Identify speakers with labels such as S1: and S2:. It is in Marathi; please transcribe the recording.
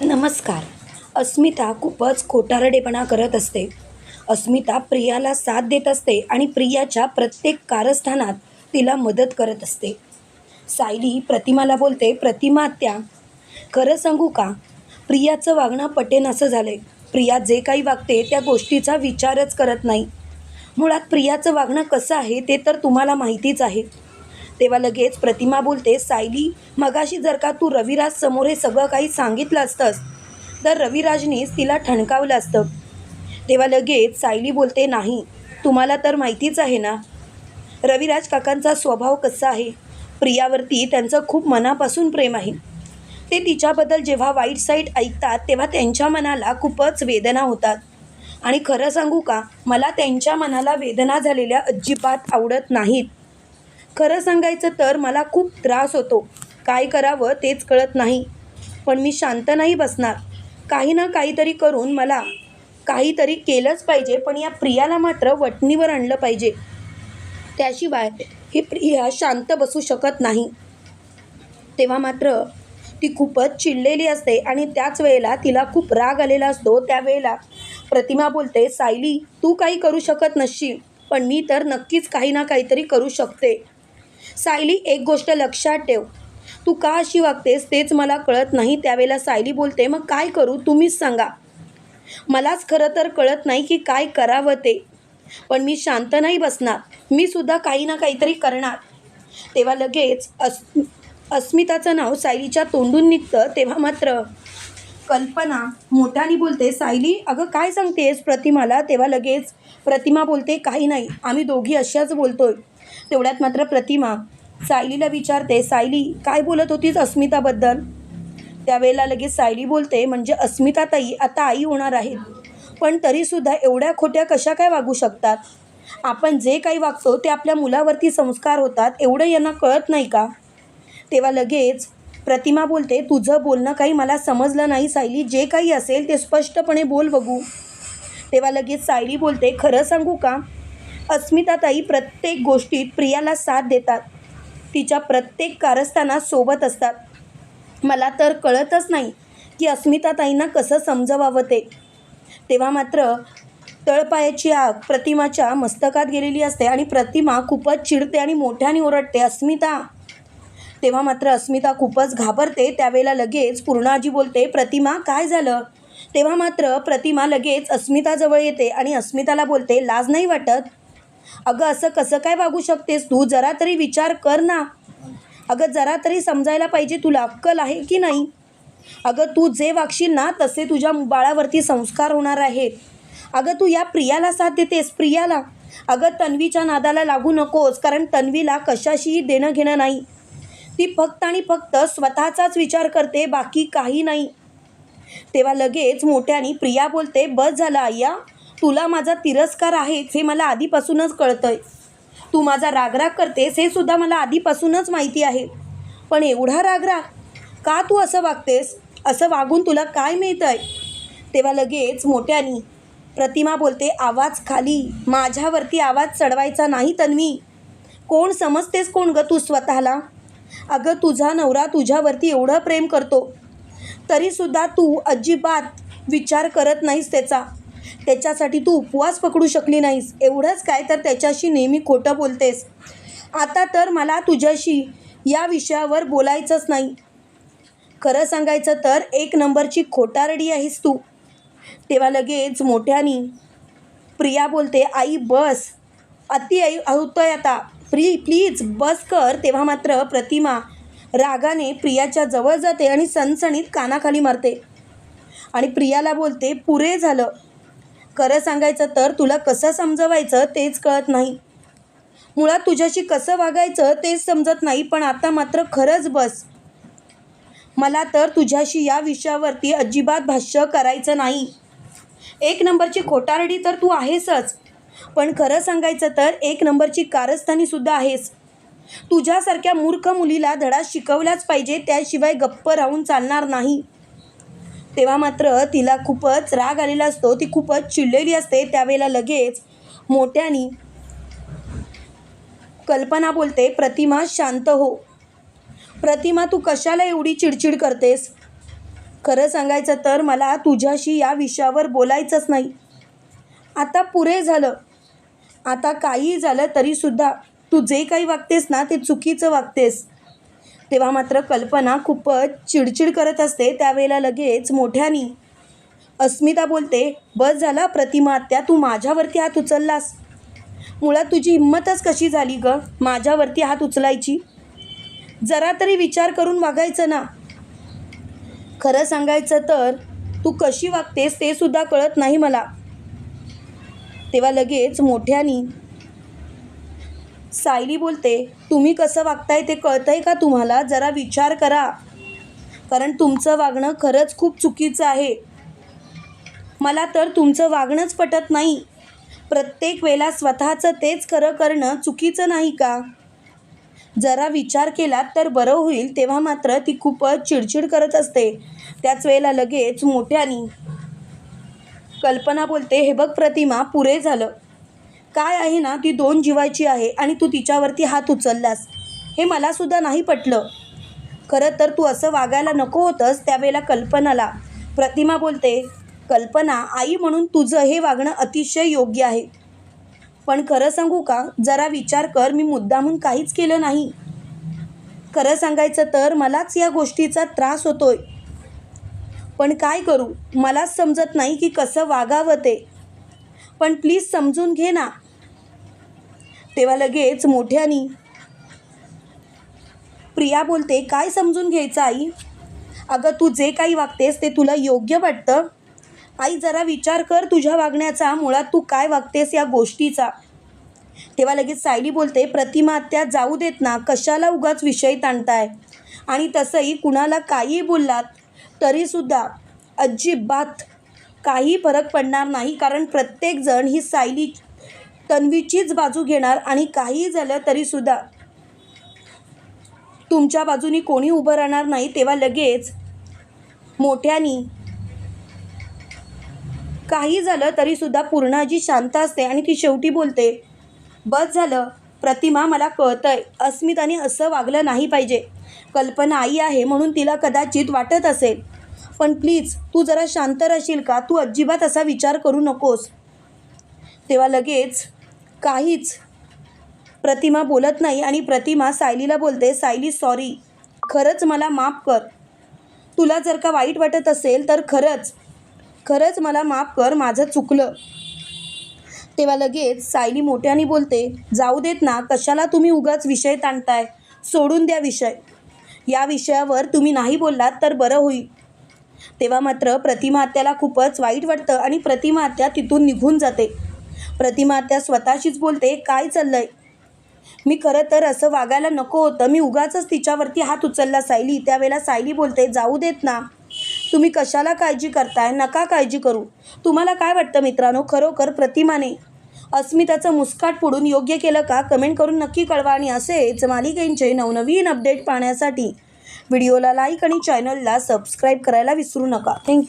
S1: नमस्कार. अस्मिता खूपच खोटारडेपणा करत असते. अस्मिता प्रियाला साथ देत असते आणि प्रियाच्या प्रत्येक कारस्थानात तिला मदत करत असते. सायली प्रतिमाला बोलते प्रतिमा त्या खरं सांगू का? प्रियाचं वागणं पटेन असं झालं आहे प्रिया जे काही वागते त्या गोष्टीचा विचारच करत नाही. मुळात प्रियाचं वागणं कसं आहे ते तर तुम्हाला माहितीच आहे. तेव्हा लगेच प्रतिमा बोलते सायली मगाशी जर का तू रविराज समोर हे सगळं काही सांगितलं असतंस तर रविराजनीच तिला ठणकावलं असतं. तेव्हा लगेच सायली बोलते नाही तुम्हाला तर माहितीच आहे ना रविराज काकांचा स्वभाव कसा आहे? प्रियावरती त्यांचं खूप मनापासून प्रेम आहे. ते तिच्याबद्दल जेव्हा वाईट साईट ऐकतात तेव्हा त्यांच्या मनाला खूपच वेदना होतात. आणि खरं सांगू का मला त्यांच्या मनाला वेदना झालेल्या अजिबात आवडत नाहीत. खरं सांगायचं तर मला खूप त्रास होतो. काय करावं तेच कळत नाही. पण मी शांत नाही बसणार. काही ना काहीतरी करून मला काहीतरी केलंच पाहिजे पण या प्रियाला मात्र वटणीवर आणलं पाहिजे. त्याशिवाय ही प्रिया शांत बसू शकत नाही. तेव्हा मात्र ती खूपच चिडलेली असते आणि त्याच वेळेला तिला खूप राग आलेला असतो. त्यावेळेला प्रतिमा बोलते सायली तू काही करू शकत नसशील पण मी तर नक्कीच काही ना काहीतरी करू शकते. सायली एक गोष्ट लक्षात ठेव. तू का अशी वागतेस तेच मला कळत नाही. त्यावेळेला सायली बोलते मग काय करू? तुम्हीच सांगा. मलाच खरं तर कळत नाही की काय करावं ते. पण मी शांत नाही बसणार. मी सुद्धा काही ना काहीतरी करणार. तेव्हा लगेच अस अस्मिताचं नाव सायलीच्या तोंडून निघतं. तेव्हा मात्र कल्पना मोठ्याने बोलते सायली अगं काय सांगतेस? प्रतिमाला? तेव्हा लगेच प्रतिमा बोलते काही नाही. आम्ही दोघी अशाच बोलतोय. तेवढ्यात मात्र प्रतिमा सायलीला विचारते सायली काय बोलत होतीस अस्मिताबद्दल? त्यावेळेला लगेच सायली बोलते म्हणजे अस्मिता ताई आता आई होणार आहेत. पण तरीसुद्धा एवढ्या खोट्या कशा काय वागू शकतात? आपण जे काही वागतो ते आपल्या मुलावरती संस्कार होतात एवढं यांना कळत नाही का? तेव्हा लगेच प्रतिमा बोलते तुझं बोलणं काही मला समजलं नाही सायली जे काही असेल ते स्पष्टपणे बोल बघू. तेव्हा लगेच सायली बोलते खरं सांगू का? अस्मिताताई प्रत्येक गोष्टीत प्रियाला साथ देतात. तिच्या प्रत्येक कारस्थानात सोबत असतात. मला तर कळतच नाही की अस्मिताताईंना कसं समजवावं ते. तेव्हा मात्र तळपायाची आग प्रतिमाच्या मस्तकात गेलेली असते आणि प्रतिमा खूपच चिडते आणि मोठ्याने ओरडते अस्मिता. तेव्हा मात्र अस्मिता खूपच घाबरते. त्यावेळेला लगेच पूर्णाजी बोलते प्रतिमा काय झालं? तेव्हा मात्र प्रतिमा लगेच अस्मिताजवळ येते आणि अस्मिताला बोलते लाज नाही वाटत? अगं असं कसं काय वागू शकतेस तू? जरा तरी विचार कर ना. अगं जरा तरी समजायला पाहिजे तुला. अक्कल आहे की नाही? अगं तू जे वागशील ना तसे तुझ्या बाळावरती संस्कार होणार आहेत. अगं तू या प्रियाला साथ देतेस प्रियाला. अगं तन्वीच्या नादाला लागू नकोस कारण तन्वीला कशाशीही देणं घेणं नाही. ती फक्त आणि फक्त स्वतःचाच विचार करते बाकी काही नाही. तेव्हा लगेच मोठ्याने प्रिया बोलते बस झालं आय्या. तुला माझा तिरस्कार आहेच हे मला आधीपासूनच कळतंय. तू माझा रागराग करतेस हे सुद्धा मला आधीपासूनच माहिती आहे. पण एवढा रागराग? का तू असं वागतेस? असं वागून तुला काय मिळतं आहे तेव्हा लगेच मोठ्यानी प्रतिमा बोलते आवाज खाली. माझ्यावरती आवाज चढवायचा नाही तन्वी. कोण समजतेस कोण ग तू स्वतःला? अगं तुझा नवरा तुझ्यावरती एवढं प्रेम करतो. तरीसुद्धा तू अजिबात विचार करत नाहीस त्याचा. त्याच्यासाठी तू उपवास पकडू शकली नाहीस. एवढंच काय तर त्याच्याशी नेहमी खोटं बोलतेस. आता तर मला तुझ्याशी या विषयावर बोलायचंच नाही. खरं सांगायचं तर एक नंबरची खोटारडी आहेस तू. तेव्हा लगेच मोठ्यानी प्रिया बोलते आई बस. अति आई होतोय आता. प्री प्लीज बस कर. तेव्हा मात्र प्रतिमा रागाने प्रियाच्या जवळ जाते आणि सणसणीत कानाखाली मारते. आणि प्रियाला बोलते पुरे झालं. खरं सांगायचं तर तुला कसं समजवायचं तेच कळत नाही. मुळात तुझ्याशी कसं वागायचं तेच समजत नाही पण आता मात्र खरंच बस. मला तर तुझ्याशी या विषयावरती अजिबात भाष्य करायचं नाही. एक नंबरची खोटारडी तर तू आहेसच पण खरं सांगायचं तर एक नंबरची कारस्थानीसुद्धा आहेस. तुझ्यासारख्या मूर्ख मुलीला धडा शिकवलाच पाहिजे त्याशिवाय गप्प राहून चालणार नाही. तेव्हा मात्र तिला खूपच राग आलेला असतो. ती खूपच चिडलेली असते. त्यावेळेला लगेच मोठ्यानी कल्पना बोलते प्रतिमा शांत हो. प्रतिमा तू कशाला एवढी चिडचिड करतेस? खरं सांगायचं तर मला तुझ्याशी या विषयावर बोलायचंच नाही. आता पुरे झालं. आता काही झालं तरीसुद्धा तू जे काही वागतेस ना ते चुकीचं वागतेस. तेव्हा मात्र कल्पना खूपच चिडचिड करत असते. त्यावेळेला लगेच मोठ्यानी अस्मिता बोलते बस झाला प्रतिमा आत्या तू माझ्यावरती हात उचललास? मुळात तुझी हिंमतच कशी झाली ग? माझ्यावरती हात उचलायची? जरा तरी विचार करून वागायचं ना. खरं सांगायचं तर तू कशी वागतेस ते सुद्धा कळत नाही मला. तेव्हा लगेच मोठ्यानी सायली बोलते तुम्ही कसं वागताय ते कळतंय का तुम्हाला? जरा विचार करा. कारण तुमचं वागणं खरंच खूप चुकीचं आहे. मला तर तुमचं वागणंच पटत नाही. प्रत्येक वेळेला स्वतःचं तेच खरं करणं चुकीचं नाही का? जरा विचार केलात तर बरं होईल तेव्हा मात्र ती खूपच चिडचिड करत असते. त्याच वेळेला लगेच मोठ्यानी कल्पना बोलते हे बघ प्रतिमा पुरे झालं. काय आहे ना ती दोन जीवाची आहे आणि तू तिच्यावरती हात उचललास. हे मलासुद्धा नाही पटलं. खरं तर तू असं वागायला नको होतंस त्यावेळेला कल्पनाला. प्रतिमा बोलते कल्पना आई म्हणून तुझं हे वागणं अतिशय योग्य आहे. पण खरं सांगू का? जरा विचार कर मी मुद्दामून काहीच केलं नाही. खरं सांगायचं तर मलाच या गोष्टीचा त्रास होतोय. पण काय करू? मलाच समजत नाही की कसं वागावं ते. पण प्लीज समजून घे ना. तेव्हा लगेच मोठ्यानी प्रिया बोलते काय समजून घ्यायचं आई? अगं तू जे काही वागतेस ते तुला योग्य वाटतं. आई जरा विचार कर तुझ्या वागण्याचा. मुळात तू काय वागतेस या गोष्टीचा. तेव्हा लगेच सायली बोलते प्रतिमा त्या जाऊ देत ना. कशाला उगाच विषय ताणताय? आणि तसंही कुणाला काही बोललात तरीसुद्धा अजिबात काही फरक पडणार नाही. कारण प्रत्येकजण ही सायली तन्वीचीच बाजू घेणार आणि काही झालं तरीसुद्धा तुमच्या बाजूनी कोणी उभं राहणार नाही तेव्हा लगेच मोठ्यानी काही झालं तरीसुद्धा पूर्णाजी शांत असते आणि ती शेवटी बोलते बस झालं. प्रतिमा मला कळतंय. अस्मिताने असं वागलं नाही पाहिजे. कल्पना आई आहे म्हणून तिला कदाचित वाटत असेल. पण प्लीज तू जरा शांत राहशील का? तू अजिबात असा विचार करू नकोस. तेव्हा लगेच काहीच प्रतिमा बोलत नाही आणि प्रतिमा सायलीला बोलते सायली सॉरी खरंच मला माफ कर. तुला जर का वाईट वाटत असेल तर खरंच खरंच मला माफ कर माझं चुकलं. तेव्हा लगेच सायली मोठ्याने बोलते जाऊ देत ना कशाला तुम्ही उगाच विषय ताणताय? सोडून द्या विषय. या विषयावर तुम्ही नाही बोललात तर बरं होईल. तेव्हा मात्र प्रतिमा आत्याला खूपच वाईट वाटतं आणि प्रतिमा आत्या तिथून निघून जाते. प्रतिमा त्या स्वतःशीच बोलते काय चाललंय? मी खरं तर असं वागायला नको होतं. मी उगाचच तिच्यावरती हात उचलला सायली. त्यावेळेला सायली बोलते जाऊ देत ना. तुम्ही कशाला काळजी करताय? नका काळजी करू. तुम्हाला काय वाटतं मित्रांनो? खरोखर प्रतिमाने अस्मिताचं मुस्काट फोडून योग्य केलं का? कमेंट करून नक्की कळवा आणि असेच मालिकेंचे नवनवीन अपडेट पाहण्यासाठी व्हिडिओला लाईक आणि चॅनलला सबस्क्राईब करायला विसरू नका. थँक्यू.